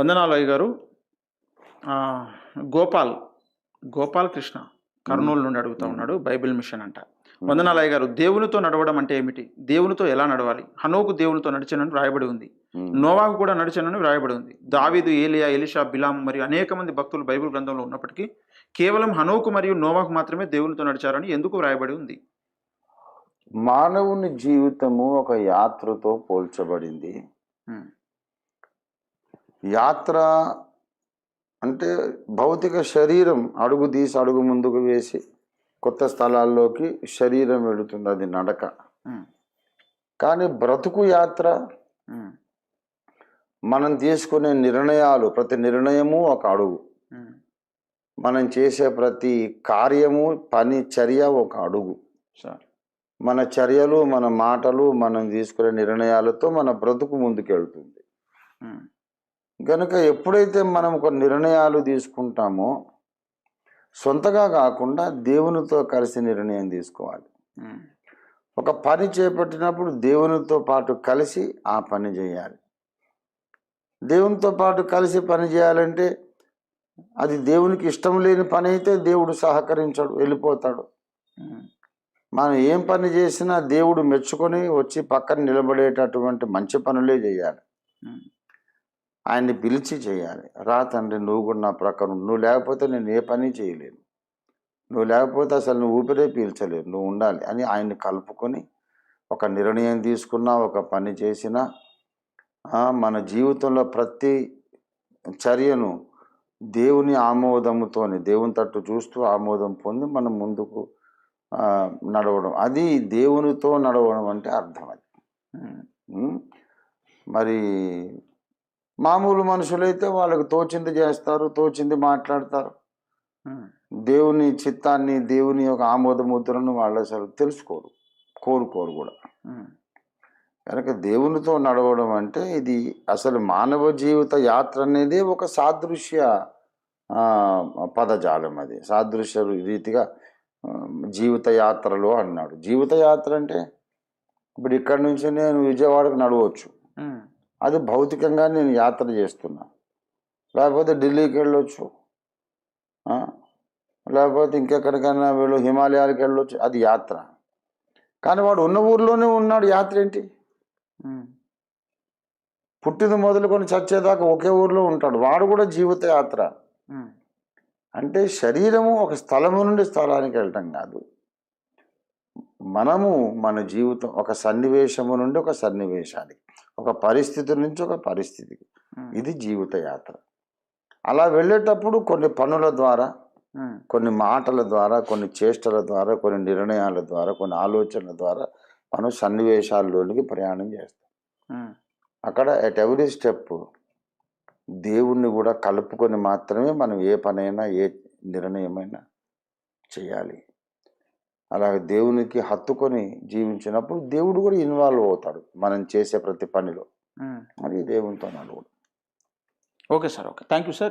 వందనాలు అయ్య గారు గోపాల్ గోపాల్ కృష్ణ కర్నూలు నుండి అడుగుతా ఉన్నాడు బైబిల్ మిషన్ అంట. వందనాలు అయ్య గారు దేవునితో నడవడం అంటే ఏమిటి? దేవునితో ఎలా నడవాలి? హనోకు దేవునితో నడిచానని వ్రాయబడి ఉంది. నోవాకు కూడా నడిచానని వ్రాయబడి ఉంది. దావీదు ఏలియా ఎలిషా బిలాం మరియు అనేక మంది భక్తులు బైబిల్ గ్రంథంలో ఉన్నప్పటికీ కేవలం హనోకు మరియు నోవాకు మాత్రమే దేవునితో నడిచారని ఎందుకు వ్రాయబడి ఉంది? మానవుని జీవితము ఒక యాత్రతో పోల్చబడింది. యాత్ర అంటే భౌతిక శరీరం అడుగు తీసి అడుగు ముందుకు వేసి కొత్త స్థలాల్లోకి శరీరం వెళుతుంది అది నడక. కానీ బ్రతుకు యాత్ర మనం తీసుకునే నిర్ణయాలు ప్రతి నిర్ణయము ఒక అడుగు. మనం చేసే ప్రతి కార్యము పని చర్య ఒక అడుగు. సార్. మన చర్యలు మన మాటలు మనం తీసుకునే నిర్ణయాలతో మన బ్రతుకు ముందుకెళ్తుంది. కనుక ఎప్పుడైతే మనం ఒక నిర్ణయాలు తీసుకుంటామో సొంతగా కాకుండా దేవునితో కలిసి నిర్ణయం తీసుకోవాలి. ఒక పని చేపట్టినప్పుడు దేవునితో పాటు కలిసి ఆ పని చేయాలి. దేవునితో పాటు కలిసి పని చేయాలంటే అది దేవునికి ఇష్టం లేని పని అయితే దేవుడు సహకరించాడు వెళ్ళిపోతాడు. మనం ఏం పని చేసినా దేవుడు మెచ్చుకొని వచ్చి పక్కన నిలబడేటటువంటి మంచి పనులే చేయాలి. ఆయన్ని పిలిచి చేయాలి. రా తండ్రి నువ్వు కూడా నా ప్రకారం నువ్వు లేకపోతే నేను ఏ పని చేయలేను. నువ్వు లేకపోతే అసలు నువ్వు ఊపిరే పీల్చలేవు. నువ్వు ఉండాలి అని ఆయన్ని కలుపుకొని ఒక నిర్ణయం తీసుకున్నా ఒక పని చేసినా మన జీవితంలో ప్రతి చర్యను దేవుని ఆమోదముతోని దేవుని తట్టు చూస్తూ ఆమోదం పొంది మనం ముందుకు నడవడం. అది దేవునితో నడవడం అంటే అర్థం అది. మరి మామూలు మనుషులైతే వాళ్ళకి తోచింది చేస్తారు తోచింది మాట్లాడతారు. దేవుని చిత్తాన్ని దేవుని యొక్క ఆమోద ముద్రను వాళ్ళు అసలు తెలుసుకోరు కోరుకోరు కూడా. కనుక దేవునితో నడవడం అంటే ఇది అసలు మానవ జీవిత యాత్ర అనేది ఒక సాదృశ్య పదజాలం అది. సాదృశ్య రీతిగా జీవిత యాత్రలో అన్నాడు. జీవిత యాత్ర అంటే ఇప్పుడు ఇక్కడి నుంచి నేను విజయవాడకు నడవచ్చు. అది భౌతికంగా నేను యాత్ర చేస్తున్నా. లేకపోతే ఢిల్లీకి వెళ్ళొచ్చు? లేకపోతే ఇంకెక్కడికైనా వెళ్ళు హిమాలయాలకు వెళ్ళొచ్చు. అది యాత్ర. కానీ వాడు ఉన్న ఊర్లోనే ఉన్నాడు యాత్ర ఏంటి? ఉమ్, పుట్టింది మొదలుకొని చచ్చేదాకా ఒకే ఊర్లో ఉంటాడు. వాడు కూడా జీవిత యాత్ర. అంటే శరీరము ఒక స్థలము నుండి స్థలానికి వెళ్ళటం కాదు. మనము మన జీవితం ఒక సన్నివేశము నుండి ఒక సన్నివేశానికి. ఒక పరిస్థితి నుంచి ఒక పరిస్థితికి. ఇది జీవిత యాత్ర. అలా వెళ్ళేటప్పుడు కొన్ని పనుల ద్వారా కొన్ని మాటల ద్వారా కొన్ని చేష్టల ద్వారా కొన్ని నిర్ణయాల ద్వారా కొన్ని ఆలోచనల ద్వారా మనం సన్నివేశాల్లోనికి ప్రయాణం చేస్తాం. అక్కడ ఎట్ ఎవ్రీ స్టెప్ దేవుణ్ణి కూడా కలుపుకొని మాత్రమే మనం ఏ పనైనా ఏ నిర్ణయమైనా చేయాలి. అలాగే దేవునికి హత్తుకొని జీవించినప్పుడు దేవుడు కూడా ఇన్వాల్వ్ అవుతాడు మనం చేసే ప్రతి పనిలో. అది దేవునితో నడవడం okay sir okay. Thank you sir.